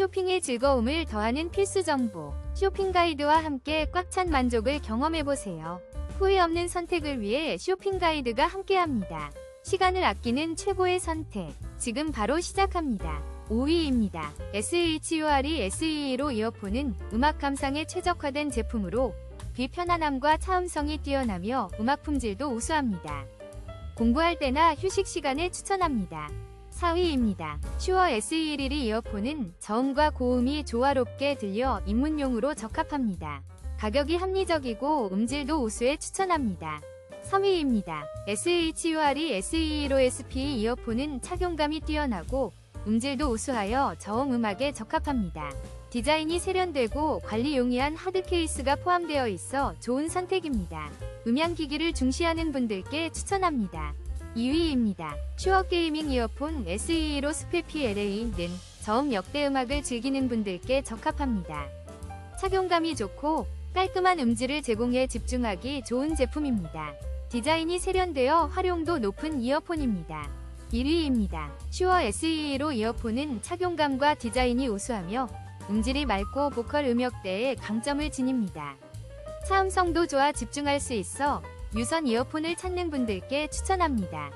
쇼핑의 즐거움을 더하는 필수 정보. 쇼핑 가이드와 함께 꽉 찬 만족을 경험해보세요. 후회 없는 선택을 위해 쇼핑 가이드가 함께합니다. 시간을 아끼는 최고의 선택. 지금 바로 시작합니다. 5위입니다. SHURE SE로 이어폰은 음악 감상에 최적화된 제품으로 비편안함과 차음성이 뛰어나며 음악 품질도 우수합니다. 공부할 때나 휴식 시간에 추천합니다. 4위입니다. 슈어 SE1 이어폰은 저음과 고음이 조화롭게 들려 입문용으로 적합합니다. 가격이 합리적이고 음질도 우수해 추천합니다. 3위입니다. SHURE SE1 SP 이어폰은 착용감이 뛰어나고 음질도 우수하여 저음 음악에 적합합니다. 디자인이 세련되고 관리 용이한 하드 케이스가 포함되어 있어 좋은 선택입니다. 음향기기를 중시하는 분들께 추천합니다. 2위입니다. 슈어 게이밍 이어폰 SE로 스페피 LA는 저음 역대 음악을 즐기는 분들께 적합합니다. 착용감이 좋고 깔끔한 음질을 제공해 집중하기 좋은 제품입니다. 디자인이 세련되어 활용도 높은 이어폰입니다. 1위입니다. 슈어 SE로 이어폰은 착용감과 디자인이 우수하며 음질이 맑고 보컬 음역대에 강점을 지닙니다. 차음성도 좋아 집중할 수 있어 유선 이어폰을 찾는 분들께 추천합니다.